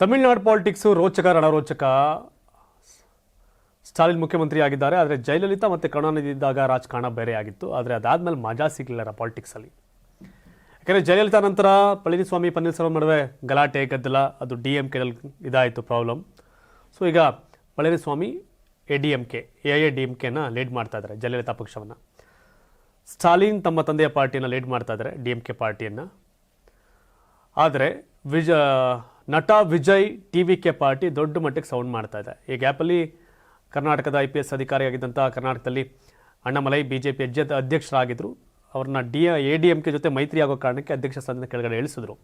Tamil Nadu politics ರೋಚಕ, ರಣರೋಚಕ. ಸ್ಟಾಲಿನ್ ಮುಖ್ಯಮಂತ್ರಿ ಆಗಿದ್ದಾರೆ, ಆದರೆ ಜಯಲಲಿತಾ ಮತ್ತು ಕರುಣಾನಿಧಿ ಇದ್ದಾಗ ರಾಜಕಾರಣ ಬೇರೆ ಆಗಿತ್ತು. ಆದರೆ ಅದಾದಮೇಲೆ ಮಜಾ ಸಿಗಲಿಲ್ಲ ಪಾಲಿಟಿಕ್ಸಲ್ಲಿ. ಯಾಕಂದರೆ ಜಯಲಲಿತಾ ನಂತರ ಪಳನಿಸ್ವಾಮಿ ಪನ್ನೀರ್ಸೆಲ್ವಂ ನಡುವೆ ಗಲಾಟೆ, ಗದ್ದಲ, ಅದು ಡಿ ಎಂ ಕೆನಲ್ಲಿ ಇದಾಯಿತು ಪ್ರಾಬ್ಲಮ್ ಸೊ ಈಗ Palaniswami A D M K, A A D M ಕೆನ lead ಮಾಡ್ತಾ ಇದ್ದಾರೆ ಜಯಲಲಿತಾ ಪಕ್ಷವನ್ನು. ಸ್ಟಾಲಿನ್ ತಮ್ಮ ತಂದೆಯ ಪಾರ್ಟಿಯನ್ನು ಲೀಡ್ ಮಾಡ್ತಾ ಇದ್ದಾರೆ ಡಿ ಎಂ ಕೆ ಪಾರ್ಟಿಯನ್ನು. ಆದರೆ ವಿಜ ನಟ Vijay T V K party ದೊಡ್ಡ ಮಟ್ಟಿಗೆ ಸೌಂಡ್ ಮಾಡ್ತಾ ಇದೆ. ಈ ಗ್ಯಾಪಲ್ಲಿ ಕರ್ನಾಟಕದ ಐ ಪಿ ಎಸ್ ಅಧಿಕಾರಿಯಾಗಿದ್ದಂಥ ಕರ್ನಾಟಕದಲ್ಲಿ ಅಣ್ಣಾಮಲೈ ಬಿ ಜೆ ಪಿ ಅಧ್ಯಕ್ಷರಾಗಿದ್ದರು ಅವ್ರನ್ನ D A D M K ಜೊತೆ ಮೈತ್ರಿ ಆಗೋ ಕಾರಣಕ್ಕೆ ಅಧ್ಯಕ್ಷ ಸ್ಥಾನದ ಕೆಳಗಡೆ ಇಳಿಸಿದ್ರು.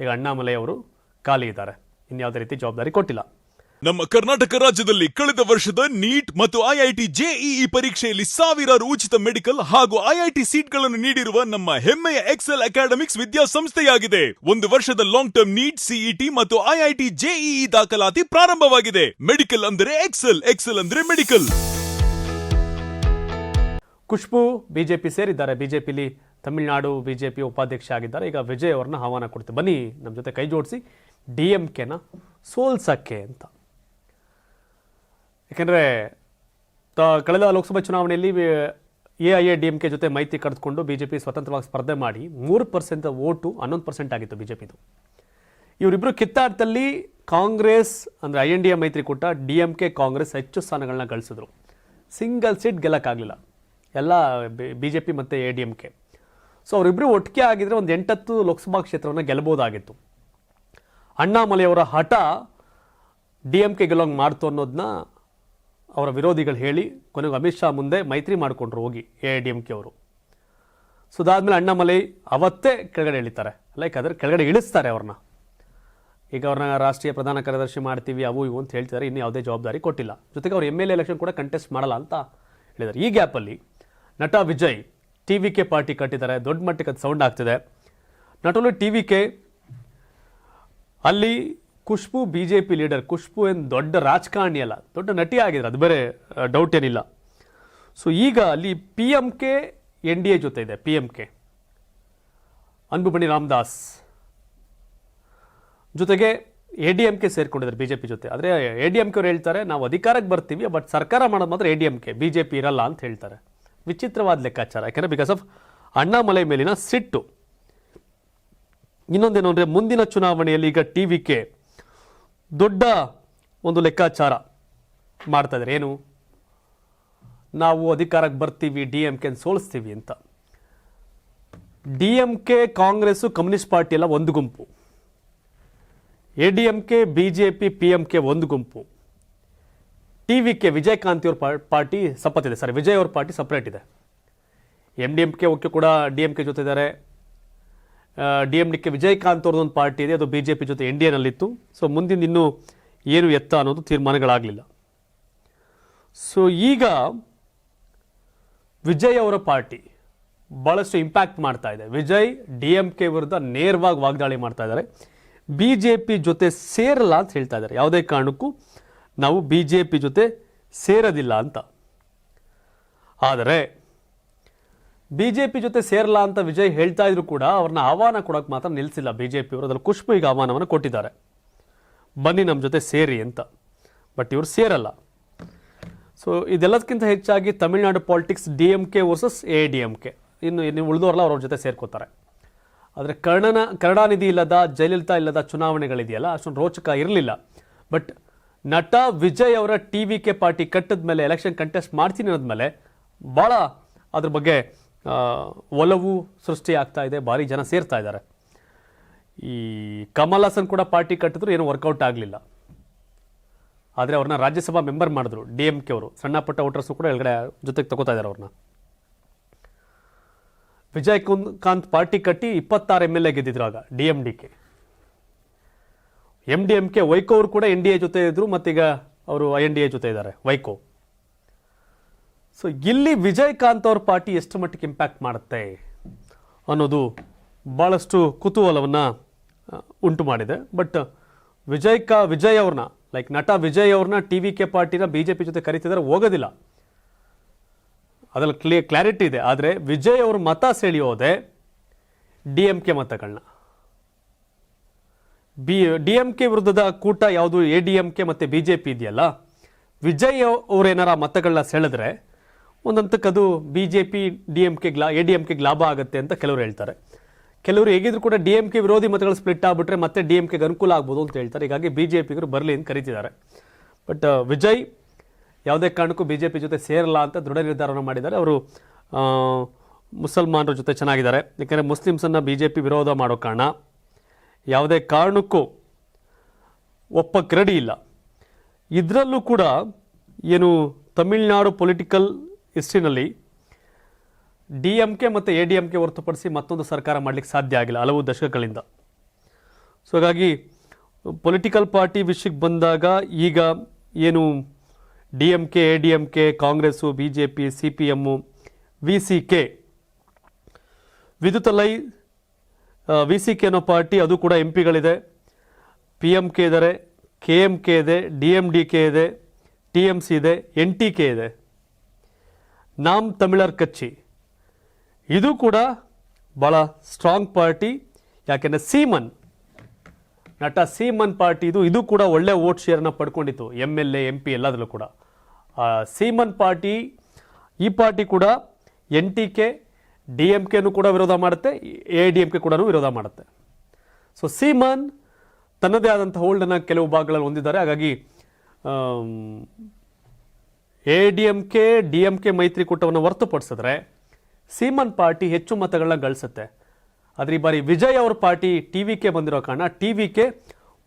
ಈಗ ಅಣ್ಣಾಮಲೈ ಅವರು ಖಾಲಿ ಇದ್ದಾರೆ. ಇನ್ಯಾವುದೇ ರೀತಿ ಜವಾಬ್ದಾರಿ ಕೊಟ್ಟಿಲ್ಲ. ನಮ್ಮ ಕರ್ನಾಟಕ ರಾಜ್ಯದಲ್ಲಿ ಕಳೆದ ವರ್ಷದ ನೀಟ್ ಮತ್ತು ಐಐಟಿ ಜೆಇಇ ಪರೀಕ್ಷೆಯಲ್ಲಿ ಸಾವಿರಾರು ಉಚಿತ ಮೆಡಿಕಲ್ ಹಾಗೂ ಐಐಟಿ ಸೀಟ್ಗಳನ್ನು ನೀಡಿರುವ ನಮ್ಮ ಹೆಮ್ಮೆಯ ಎಕ್ಸೆಲ್ ಅಕಾಡೆಮಿಕ್ಸ್ ವಿದ್ಯಾಸಂಸ್ಥೆಯಾಗಿದೆ. ಒಂದು ವರ್ಷದ ಲಾಂಗ್ ಟರ್ಮ್ ನೀಟ್, ಸಿಇಟಿ ಮತ್ತು ಐಐಟಿ ಜೆಇಇ ದಾಖಲಾತಿ ಪ್ರಾರಂಭವಾಗಿದೆ. ಮೆಡಿಕಲ್ ಅಂದರೆ ಎಕ್ಸೆಲ್ ಎಕ್ಸೆಲ್ ಅಂದ್ರೆ ಮೆಡಿಕಲ್. ಖುಷ್ಬು ಬಿಜೆಪಿ ಸೇರಿದ್ದಾರೆ. ಬಿಜೆಪಿಲಿ ತಮಿಳುನಾಡು ಬಿಜೆಪಿ ಉಪಾಧ್ಯಕ್ಷ ಆಗಿದ್ದಾರೆ. ಈಗ ವಿಜಯ್ ಅವ್ರನ್ನ ಆಹ್ವಾನ ಕೊಡ್ತೀವಿ ಬನ್ನಿ ನಮ್ಮ ಜೊತೆ ಕೈ ಜೋಡಿಸಿ. ಡಿ ಎಂ ಕೆನ ಸೋಲ್ಸಕ್ಕೆ ಅಂತ. ಯಾಕೆಂದರೆ, ತ, ಕಳೆದ ಲೋಕಸಭಾ ಚುನಾವಣೆಯಲ್ಲಿ A I A, D M K ಜೊತೆ ಮೈತ್ರಿ ಕರೆದುಕೊಂಡು ಪಿ ಸ್ವತಂತ್ರವಾಗಿ ಸ್ಪರ್ಧೆ ಮಾಡಿ ಮೂರು ಪರ್ಸೆಂಟ್ ಓಟು, ಹನ್ನೊಂದು ಪರ್ಸೆಂಟ್ ಆಗಿತ್ತು ಬಿ ಜೆ ಪಿದು ಇವರಿಬ್ಬರು ಕಿತ್ತಾಟದಲ್ಲಿ ಕಾಂಗ್ರೆಸ್, ಅಂದರೆ ಐ ಎನ್ ಡಿ ಎ ಮೈತ್ರಿಕೂಟ ಡಿ ಎಂ ಕೆ ಕಾಂಗ್ರೆಸ್ ಹೆಚ್ಚು ಸ್ಥಾನಗಳನ್ನ ಗಳಿಸಿದ್ರು. ಸಿಂಗಲ್ ಸೀಟ್ ಗೆಲ್ಲಕ್ಕಾಗಲಿಲ್ಲ. ಎಲ್ಲ ಬಿ ಜೆ ಪಿ ಮತ್ತು A D M K. So ಅವರಿಬ್ಬರು ಒಟ್ಟಿಗೆ ಆಗಿದ್ರೆ ಒಂದು ಎಂಟತ್ತು ಲೋಕಸಭಾ ಕ್ಷೇತ್ರವನ್ನು ಗೆಲ್ಲಬಹುದಾಗಿತ್ತು ಅಣ್ಣಾಮಲೆಯವರ ಹಠ ಡಿ ಎಂ ಕೆ ಗೆಲ್ಲೋಂಗೆ ಮಾಡ್ತು ಅನ್ನೋದನ್ನ ಅವರ ವಿರೋಧಿಗಳು ಹೇಳಿ ಕೊನೆಗೆ ಅಮಿತ್ ಶಾ ಮುಂದೆ ಮೈತ್ರಿ ಮಾಡಿಕೊಂಡ್ರು ಹೋಗಿ ಎ ಡಿ ಎಂ ಕೆ ಅವರು. ಸೊ ಅದಾದಮೇಲೆ ಅಣ್ಣಾಮಲೈ ಅವತ್ತೇ ಕೆಳಗಡೆ ಇಳಿತಾರೆ. ಲೈಕ್ ಅದ್ರ ಕೆಳಗಡೆ ಇಳಿಸ್ತಾರೆ ಅವ್ರನ್ನ. ಈಗ ಅವ್ರನ್ನ ರಾಷ್ಟ್ರೀಯ ಪ್ರಧಾನ ಕಾರ್ಯದರ್ಶಿ ಮಾಡ್ತೀವಿ, ಅವು ಇವು ಅಂತ ಹೇಳ್ತಿದ್ದಾರೆ ಇನ್ನೂ ಯಾವುದೇ ಜವಾಬ್ದಾರಿ ಕೊಟ್ಟಿಲ್ಲ. ಜೊತೆಗೆ ಅವ್ರು ಎಂ ಎಲ್ ಎಲೆಕ್ಷನ್ ಕೂಡ ಕಂಟೆಸ್ಟ್ ಮಾಡಲ್ಲ ಅಂತ ಹೇಳಿದ್ದಾರೆ ಈ ಗ್ಯಾಪಲ್ಲಿ ನಟ Vijay T V K party ಕಟ್ಟಿದ್ದಾರೆ. ದೊಡ್ಡ ಮಟ್ಟಕ್ಕೆ ಅದು ಸೌಂಡ್ ಆಗ್ತಿದೆ. Not only T V K ಅಲ್ಲಿ Khushbu B J P leader. Khushbu ಏನು ದೊಡ್ಡ ರಾಜಕಾರಣಿ ಅಲ್ಲ, ದೊಡ್ಡ ನಟಿ ಆಗಿದ್ರು ಅದು ಬೇರೆ ಡೌಟ್ ಏನಿಲ್ಲ. ಸೊ ಈಗ ಅಲ್ಲಿ P M K N D A ಜೊತೆ ಇದೆ P M K Anbumani Ramadoss. ಜೊತೆಗೆ ಎ ಡಿ ಎಂ ಕೆ ಸೇರಿಕೊಂಡಿದ್ದಾರೆ ಬಿ ಜೆ ಪಿ ಜೊತೆ. ಆದರೆ ಎ ಡಿ ಎಂ ಕೆ ಅವ್ರು ಹೇಳ್ತಾರೆ, ನಾವು ಅಧಿಕಾರಕ್ಕೆ ಬರ್ತೀವಿ ಬಟ್ ಸರ್ಕಾರ ಮಾಡೋದು ಮಾತ್ರ A D M K B J P ಇರಲ್ಲ ಅಂತ ಹೇಳ್ತಾರೆ. ವಿಚಿತ್ರವಾದ ಲೆಕ್ಕಾಚಾರ, ಯಾಕೆಂದರೆ ಬಿಕಾಸ್ ಆಫ್ ಅಣ್ಣಾಮಲೈ ಮೇಲಿನ ಸಿಟ್ಟು. ಇನ್ನೊಂದೇನು ಅಂದರೆ ಮುಂದಿನ ಚುನಾವಣೆಯಲ್ಲಿ ಈಗ ಟಿ ವಿ ಕೆ ದೊಡ್ಡ ಒಂದು ಲೆಕ್ಕಾಚಾರ ಮಾಡ್ತಾ ಇದ್ದಾರೆ. ಏನು? ನಾವು ಅಧಿಕಾರಕ್ಕೆ ಬರ್ತೀವಿ, ಡಿ ಎಂ ಕೆ ಸೋಲಿಸ್ತೀವಿ ಅಂತ. D M K, Congress, communist party ಎಲ್ಲ ಒಂದು ಗುಂಪು. A D M K, B J P P M K ಒಂದು ಗುಂಪು. ಟಿ ವಿ ಕೆ, ವಿಜಯಕಾಂತಿ ಅವ್ರ ಪಾರ್ಟಿ ಸಪತ್ ಇದೆ ಸರ್, ವಿಜಯ್ ಅವ್ರ ಪಾರ್ಟಿ ಸಪ್ರೇಟ್ ಇದೆ. M D M K okay ಕೂಡ ಡಿ ಎಂ ಕೆ ಜೊತೆ ಇದ್ದಾರೆ D M D K Vijayakanth ಅವ್ರದ್ದೊಂದು ಪಾರ್ಟಿ ಇದೆ, ಅದು ಬಿ ಜೆ ಪಿ ಜೊತೆ ಎನ್ ಡಿ ಎನಲ್ಲಿತ್ತು. ಸೊ ಮುಂದಿನ ಇನ್ನೂ ಏನು ಎತ್ತ ಅನ್ನೋದು ತೀರ್ಮಾನಗಳಾಗಲಿಲ್ಲ. ಸೊ ಈಗ ವಿಜಯ್ ಅವರ ಪಾರ್ಟಿ ಭಾಳಷ್ಟು ಇಂಪ್ಯಾಕ್ಟ್ ಮಾಡ್ತಾ ಇದೆ. ವಿಜಯ್ ಡಿ ಎಂ ಕೆ ವಿರುದ್ಧ ನೇರವಾಗಿ ವಾಗ್ದಾಳಿ ಮಾಡ್ತಾ ಇದ್ದಾರೆ. ಬಿ ಜೆ ಪಿ ಜೊತೆ ಸೇರಲ್ಲ ಅಂತ ಹೇಳ್ತಾ ಇದ್ದಾರೆ. ಯಾವುದೇ ಕಾರಣಕ್ಕೂ ನಾವು ಬಿ ಜೆ ಪಿ ಜೊತೆ ಸೇರೋದಿಲ್ಲ ಅಂತ. ಆದರೆ ಬಿ ಜೆ ಪಿ ಜೊತೆ ಸೇರಲ್ಲ ಅಂತ ವಿಜಯ್ ಹೇಳ್ತಾ ಇದ್ರು ಕೂಡ ಅವ್ರನ್ನ ಆಹ್ವಾನ ಕೊಡೋಕೆ ಮಾತ್ರ ನಿಲ್ಲಿಸಿಲ್ಲ ಬಿ ಜೆ ಪಿಯವರು ಅದ್ರಲ್ಲಿ ಖುಷ್ಬು ಈಗ ಆಹ್ವಾನವನ್ನು ಕೊಟ್ಟಿದ್ದಾರೆ. ಬನ್ನಿ ನಮ್ಮ ಜೊತೆ ಸೇರಿ ಅಂತ. ಬಟ್ ಇವರು ಸೇರಲ್ಲ. ಸೊ ಇದೆಲ್ಲದಕ್ಕಿಂತ ಹೆಚ್ಚಾಗಿ Tamil Nadu politics D M K versus A D M K. ಇನ್ನು ಇನ್ನು ಉಳಿದವರೆಲ್ಲ ಅವ್ರ ಜೊತೆ ಸೇರ್ಕೋತಾರೆ. ಆದರೆ ಕರ್ಣನ ಕರುಣಾನಿಧಿ ಇಲ್ಲದ, ಜಯಲಲಿತಾ ಇಲ್ಲದ ಚುನಾವಣೆಗಳಿದೆಯಲ್ಲ, ಅಷ್ಟೊಂದು ರೋಚಕ ಇರಲಿಲ್ಲ. ಬಟ್ ನಟ ವಿಜಯ್ ಅವರ ಟಿ ವಿ ಕೆ ಪಾರ್ಟಿ ಕಟ್ಟಿದ ಮೇಲೆ ಎಲೆಕ್ಷನ್ ಕಂಟೆಸ್ಟ್ ಮಾಡ್ತೀನಿ ಅನ್ನೋದ್ಮೇಲೆ ಭಾಳ ಅದ್ರ ಬಗ್ಗೆ ಒಲವು ಸೃಷ್ಟಿ ಆಗ್ತಾ ಇದೆ, ಭಾರಿ ಜನ ಸೇರ್ತಾ ಇದ್ದಾರೆ. ಈ ಕಮಲ್ ಹಾಸನ್ ಕೂಡ ಪಾರ್ಟಿ ಕಟ್ಟಿದ್ರು, ಏನು ವರ್ಕೌಟ್ ಆಗಲಿಲ್ಲ. ಆದರೆ ಅವ್ರನ್ನ ರಾಜ್ಯಸಭಾ ಮೆಂಬರ್ ಮಾಡಿದ್ರು, ಡಿ ಎಂ ಕೆ ಅವರು. ಸಣ್ಣ ಪುಟ್ಟ ವೋಟರ್ಸು ಕೂಡ ಎಲ್ಗಡೆ ಜೊತೆಗೆ ತಗೋತಾ ಇದ್ದಾರೆ ಅವ್ರನ್ನ. ವಿಜಯ್ ಕಾಂತ್ ಪಾರ್ಟಿ ಕಟ್ಟಿ ಇಪ್ಪತ್ತಾರು ಎಂ ಎಲ್ ಎ ಗೆದ್ದಿದ್ರು ಆಗ, D M D K. M D M K, Vaiko ಅವರು ಕೂಡ ಎನ್ ಡಿ ಎ ಜೊತೆ ಇದ್ರು, ಮತ್ತೀಗ ಅವರು ಐ ಎನ್ ಡಿ ಎ ಜೊತೆ ಇದ್ದಾರೆ, ವೈಕೋ. ಸೊ ಇಲ್ಲಿ ವಿಜಯಕಾಂತ್ ಅವ್ರ ಪಾರ್ಟಿ ಎಷ್ಟು ಮಟ್ಟಿಗೆ ಇಂಪ್ಯಾಕ್ಟ್ ಮಾಡುತ್ತೆ ಅನ್ನೋದು ಭಾಳಷ್ಟು ಕುತೂಹಲವನ್ನು ಉಂಟು ಮಾಡಿದೆ. ಬಟ್ ವಿಜಯ್ ಕಾ ವಿಜಯ್ ಅವ್ರನ್ನ ಲೈಕ್ ನಟ ವಿಜಯ್ ಅವ್ರನ್ನ ಟಿ ವಿ ಕೆ ಪಾರ್ಟಿನ ಬಿ ಜೆ ಪಿ ಜೊತೆ ಕರಿತಿದ್ದಾರೆ ಹೋಗೋದಿಲ್ಲ. ಅದರಲ್ಲಿ ಕ್ಲಿಯರ್ ಕ್ಲಾರಿಟಿ ಇದೆ. ಆದರೆ ವಿಜಯ್ ಅವ್ರ ಮತ ಸೆಳೆಯೋದೆ ಡಿ ಎಂ ಕೆ ಮತಗಳನ್ನ ಬಿ, ಡಿ ಎಂ ಕೆ ವಿರುದ್ಧದ ಕೂಟ ಯಾವುದು ಎ ಡಿ ಎಂ ಕೆ ಮತ್ತು ಬಿ ಜೆ ಪಿ ಇದೆಯಲ್ಲ, ವಿಜಯ್ ಅವರೇನಾರ ಮತಗಳನ್ನ ಸೆಳೆದ್ರೆ ಒಂದಂತಕ್ಕೆ ಅದು B J P D M K ಗ್ಲಾ A D M ಕೆಗೆ ಲಾಭ ಆಗುತ್ತೆ ಅಂತ ಕೆಲವರು ಹೇಳ್ತಾರೆ. ಕೆಲವರು ಹೇಗಿದ್ರು ಕೂಡ ಡಿ ಎಂ ಕೆ ವಿರೋಧಿ ಮತಗಳು ಸ್ಪ್ಲಿಟ್ ಆಗಿಬಿಟ್ರೆ ಮತ್ತೆ ಡಿ ಎಂ ಕೆಗೆ ಅನುಕೂಲ ಆಗ್ಬೋದು ಅಂತ ಹೇಳ್ತಾರೆ. ಹೀಗಾಗಿ ಬಿ ಜೆ ಪಿಗರು ಬರಲಿ ಅಂತ ಕರೀತಿದ್ದಾರೆ. ಬಟ್ ವಿಜಯ್ ಯಾವುದೇ ಕಾರಣಕ್ಕೂ ಬಿ ಜೆ ಪಿ ಜೊತೆ ಸೇರಲ್ಲ ಅಂತ ದೃಢ ನಿರ್ಧಾರವನ್ನು ಮಾಡಿದ್ದಾರೆ. ಅವರು ಮುಸಲ್ಮಾನರ ಜೊತೆ ಚೆನ್ನಾಗಿದ್ದಾರೆ. ಯಾಕೆಂದರೆ ಮುಸ್ಲಿಮ್ಸನ್ನು ಬಿ ಜೆ ಪಿ ವಿರೋಧ ಮಾಡೋ ಕಾರಣ ಯಾವುದೇ ಕಾರಣಕ್ಕೂ ಒಪ್ಪಕ್ಕೆ ರೆಡಿ ಇಲ್ಲ. ಇದರಲ್ಲೂ ಕೂಡ ಏನು ತಮಿಳುನಾಡು ಪೊಲಿಟಿಕಲ್ ಹಿಸ್ಟ್ರಿನಲ್ಲಿ ಡಿ ಎಂ ಕೆ ಮತ್ತು ಎ ಡಿ ಎಂ ಕೆ ಹೊರತುಪಡಿಸಿ ಮತ್ತೊಂದು ಸರ್ಕಾರ ಮಾಡಲಿಕ್ಕೆ ಸಾಧ್ಯ ಆಗಿಲ್ಲ ಹಲವು ದಶಕಗಳಿಂದ. ಸೊ ಹಾಗಾಗಿ ಪೊಲಿಟಿಕಲ್ ಪಾರ್ಟಿ ವಿಷಯಕ್ಕೆ ಬಂದಾಗ ಈಗ ಏನು D M K A D M K Congress B J P C P M V C K Viduthalai V C K ಅನ್ನೋ ಪಾರ್ಟಿ ಅದು ಕೂಡ ಎಂ ಪಿಗಳಿದೆ ಪಿ ಎಂ ಕೆ ಇದ್ದಾರೆ ಕೆ ಎಂ ಕೆ ಇದೆ ಡಿ ಎಂ ಡಿ ಕೆ ಇದೆ T M C ಇದೆ N T K ಇದೆ. ನಾಮ್ ತಮಿಳರ್ ಕಚ್ಚಿ. ಇದು ಕೂಡ ಭಾಳ ಸ್ಟ್ರಾಂಗ್ ಪಾರ್ಟಿ ಯಾಕೆಂದರೆ ಸೀಮನ್, ನಟ ಸೀಮನ್ ಪಾರ್ಟಿ ಇದು ಇದು ಕೂಡ ಒಳ್ಳೆ ಓಟ್ ಶೇರನ್ನು ಪಡ್ಕೊಂಡಿತ್ತು M L A M P ಎಲ್ಲದರಲ್ಲೂ ಕೂಡ. ಸೀಮನ್ ಪಾರ್ಟಿ ಈ ಪಾರ್ಟಿ ಕೂಡ N T K D M ಕೆನೂ ಕೂಡ ವಿರೋಧ ಮಾಡುತ್ತೆ ಎ ಡಿ ಎಂ ಕೆ ಕೂಡ ವಿರೋಧ ಮಾಡುತ್ತೆ. ಸೊ ಸೀಮನ್ ತನ್ನದೇ ಆದಂಥ ಹೋಲ್ಡನ್ನು ಕೆಲವು ಭಾಗಗಳಲ್ಲಿ ಹೊಂದಿದ್ದಾರೆ, ಹಾಗಾಗಿ A D M K D M K ಮೈತ್ರಿಕೂಟವನ್ನು ಹೊರತುಪಡಿಸಿದ್ರೆ ಸೀಮನ್ ಪಾರ್ಟಿ ಹೆಚ್ಚು ಮತಗಳನ್ನ ಗಳಿಸುತ್ತೆ. ಆದರೆ ಈ ಬಾರಿ ವಿಜಯ್ ಅವ್ರ ಪಾರ್ಟಿ ಟಿ ವಿ ಕೆ ಬಂದಿರೋ ಕಾರಣ ಟಿ ವಿ ಕೆ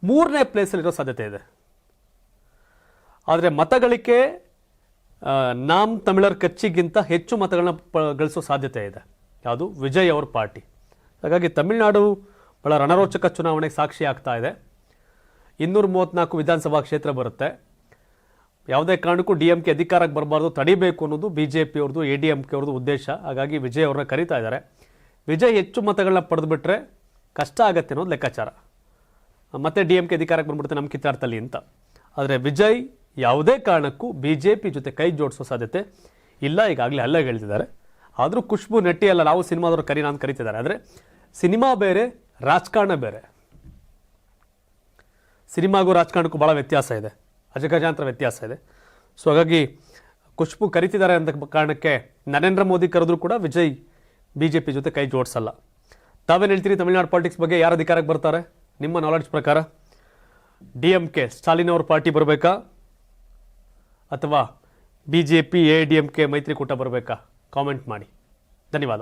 ಮೂರನೇ ಪ್ಲೇಸಲ್ಲಿರೋ ಸಾಧ್ಯತೆ ಇದೆ. ಆದರೆ ಮತಗಳಿಕೆ ನಾಮ್ ತಮಿಳರ್ ಕಚ್ಚಿಗಿಂತ ಹೆಚ್ಚು ಮತಗಳನ್ನ ಗಳಿಸೋ ಸಾಧ್ಯತೆ ಇದೆ. ಯಾವುದು? ವಿಜಯ್ ಅವ್ರ ಪಾರ್ಟಿ. ಹಾಗಾಗಿ ತಮಿಳುನಾಡು ಬಹಳ ರಣರೋಚಕ ಚುನಾವಣೆಗೆ ಸಾಕ್ಷಿ ಆಗ್ತಾ ಇದೆ. ಇನ್ನೂರ ಮೂವತ್ತ್ನಾಲ್ಕು ವಿಧಾನಸಭಾ ಕ್ಷೇತ್ರ ಬರುತ್ತೆ. ಯಾವುದೇ ಕಾರಣಕ್ಕೂ ಡಿ ಎಂ ಕೆ ಅಧಿಕಾರಕ್ಕೆ ಬರಬಾರ್ದು, ತಡಿಬೇಕು ಅನ್ನೋದು ಬಿ ಜೆ ಪಿ ಅವ್ರದ್ದು ಎ ಡಿ ಎಂ ಕೆ ಅವ್ರದ್ದು ಉದ್ದೇಶ. ಹಾಗಾಗಿ ವಿಜಯ್ ಅವ್ರನ್ನ ಕರೀತಾ ಇದ್ದಾರೆ. ವಿಜಯ್ ಹೆಚ್ಚು ಮತಗಳನ್ನ ಪಡೆದುಬಿಟ್ರೆ ಕಷ್ಟ ಆಗತ್ತೆ ಅನ್ನೋದು ಲೆಕ್ಕಾಚಾರ. ಮತ್ತೆ ಡಿ ಎಂ ಕೆ ಅಧಿಕಾರಕ್ಕೆ ಬಂದ್ಬಿಡುತ್ತೆ ನಮ್ಮ ಕಿತ್ತಾಡ್ತಲ್ಲಿ ಅಂತ. ಆದರೆ ವಿಜಯ್ ಯಾವುದೇ ಕಾರಣಕ್ಕೂ ಬಿ ಜೆ ಪಿ ಜೊತೆ ಕೈ ಜೋಡಿಸೋ ಸಾಧ್ಯತೆ ಇಲ್ಲ. ಈಗಾಗಲೇ ಅಲ್ಲೇ ಹೇಳ್ತಿದ್ದಾರೆ ಆದರೂ ಖುಷ್ಬು ನೆಟ್ಟಿ ಅಲ್ಲ, ನಾವು ಸಿನಿಮಾದವ್ರು ಕರೀನಾ ಅಂತ ಕರಿತಿದ್ದಾರೆ. ಆದರೆ ಸಿನಿಮಾ ಬೇರೆ, ರಾಜಕಾರಣ ಬೇರೆ. ಸಿನಿಮಾಗೂ ರಾಜಕಾರಣಕ್ಕೂ ಭಾಳ ವ್ಯತ್ಯಾಸ ಇದೆ. ಅಜಗಜಾಂತರ ವ್ಯತ್ಯಾಸ ಇದೆ. ಸೊ ಹಾಗಾಗಿ ಖುಷ್ಬು ಕರಿತಿದ್ದಾರೆ ಅಂತ ಕಾರಣಕ್ಕೆ ನರೇಂದ್ರ ಮೋದಿ ಕರೆದ್ರು ಕೂಡ ವಿಜಯ್ ಬಿ ಜೆ ಪಿ ಜೊತೆ ಕೈ ಜೋಡಿಸಲ್ಲ. ತಾವೇನು ಹೇಳ್ತೀರಿ ತಮಿಳುನಾಡು ಪಾಲಿಟಿಕ್ಸ್ ಬಗ್ಗೆ ಯಾರು ಅಧಿಕಾರಕ್ಕೆ ಬರ್ತಾರೆ? ನಿಮ್ಮ ನಾಲೆಡ್ಜ್ ಪ್ರಕಾರ ಡಿ ಎಂ ಕೆ, ಸ್ಟಾಲಿನ್ ಅವ್ರ ಪಾರ್ಟಿ ಬರಬೇಕಾ? ಅಥವಾ B J P A D M K, ಮೈತ್ರಿಕೂಟ ಬರಬೇಕಾ? ಕಾಮೆಂಟ್ ಮಾಡಿ. ಧನ್ಯವಾದ.